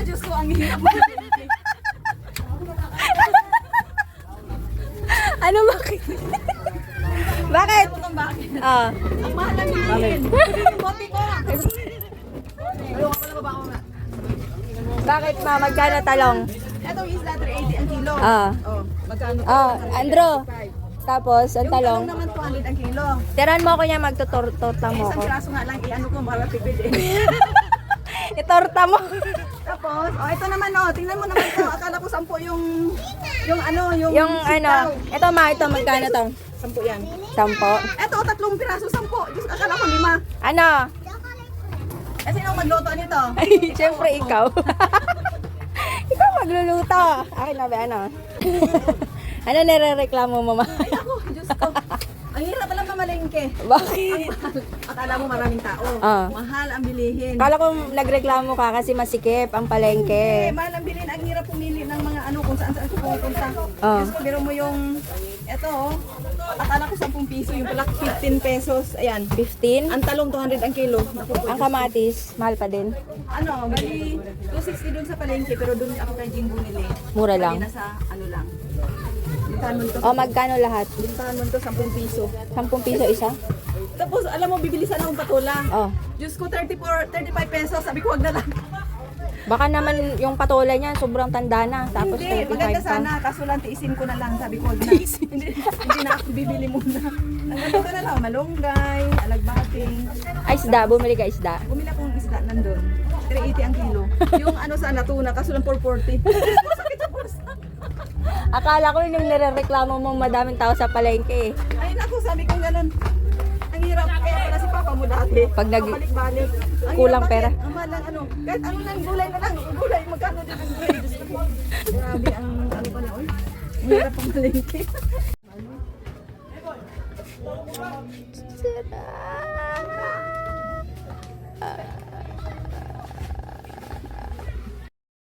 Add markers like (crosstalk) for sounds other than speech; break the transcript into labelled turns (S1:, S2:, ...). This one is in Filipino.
S1: Diyos ko, ang hirap. (laughs)
S2: Ano bakit? bakit? Ah,
S1: Ang mahal ng bilihin. Bote ko. Ko
S2: bakit ma? Magkano talong?
S1: Etong isla 380 ang kilo.
S2: Ah.
S1: Oh, magkano?
S2: Ah, Andro. Tapos, ang
S1: Yung talong
S2: talong.
S1: naman 200 ang kilo.
S2: Tiran mo ako niya, magtutorta mo
S1: Isang
S2: ko.
S1: piraso nga lang, i-ano ko, para tipid eh.
S2: Itorta mo. (laughs)
S1: Tapos, oh, ito naman oh, tingnan mo naman to. Akala ko 10 yung, yung ano, yung,
S2: Yung
S1: sitaw.
S2: ano, ito ma, ito magkano to?
S1: 10 yan.
S2: Sampo.
S1: Eto, tatlong piraso, 10. Diyos, akala ko lima.
S2: Ano?
S1: Eh, sino ang magluto nito? (laughs)
S2: Ay, syempre ikaw. (laughs) ikaw magluluto. Akin na ba, ano? ano nire-reklamo mo, ma?
S1: Ay, ako, Diyos ko. Ang hirap pala mamalengke.
S2: Bakit?
S1: Akala mo maraming tao.
S2: Ah.
S1: Mahal ang bilihin.
S2: Kala ko nagreklamo ka kasi masikip ang palengke.
S1: mahal ang bilhin. Ang hirap pumili ng mga ano kung saan saan pupunta.
S2: Ah.
S1: Diyos ko, biro mo yung, eto oh. Akala ko 10 piso, yung pala 15 pesos. Ayan.
S2: 15.
S1: Ang talong 200 ang kilo. Naku
S2: Ang kamatis, mahal pa din.
S1: ano, bali 260 dun sa palengke pero dun ako kay Jing bumili.
S2: Mura
S1: Bali
S2: lang.
S1: nasa ano lang. Bintahan mo ito.
S2: O, magkano lahat?
S1: Bintahan mo ito 10 piso.
S2: 10 piso isa?
S1: Tapos alam mo bibili sana akong patula.
S2: Oh.
S1: Diyos ko 34, 35 pesos. Sabi ko wag na lang.
S2: Baka naman yung patola niya sobrang tanda na. Tapos
S1: hindi,
S2: 35
S1: maganda
S2: pa.
S1: sana. Kaso lang tiisin ko na lang. Sabi ko wag na. hindi, hindi na ako bibili muna. Ang ganda ko na lang. Malunggay, alagbating.
S2: Ay, isda. Bumili ka isda.
S1: Bumili akong isda nandun. 380 ang kilo. Yung ano sana tuna, kaso lang 440. Sakit sa pusa.
S2: Akala ko yung nire-reklamo mo madaming tao sa palengke eh.
S1: Ay naku, sabi ko ganun. Ang hirap. Kaya pala si Papa mo dati.
S2: Pag nag-.
S1: Ang
S2: Kulang pera.
S1: Ang mahal ng ano. Kahit ano lang, gulay na lang. Gulay, magkano din ang gulay. Grabe ang ano pa na. Uy, ang hirap ang malingki.
S2: Ah.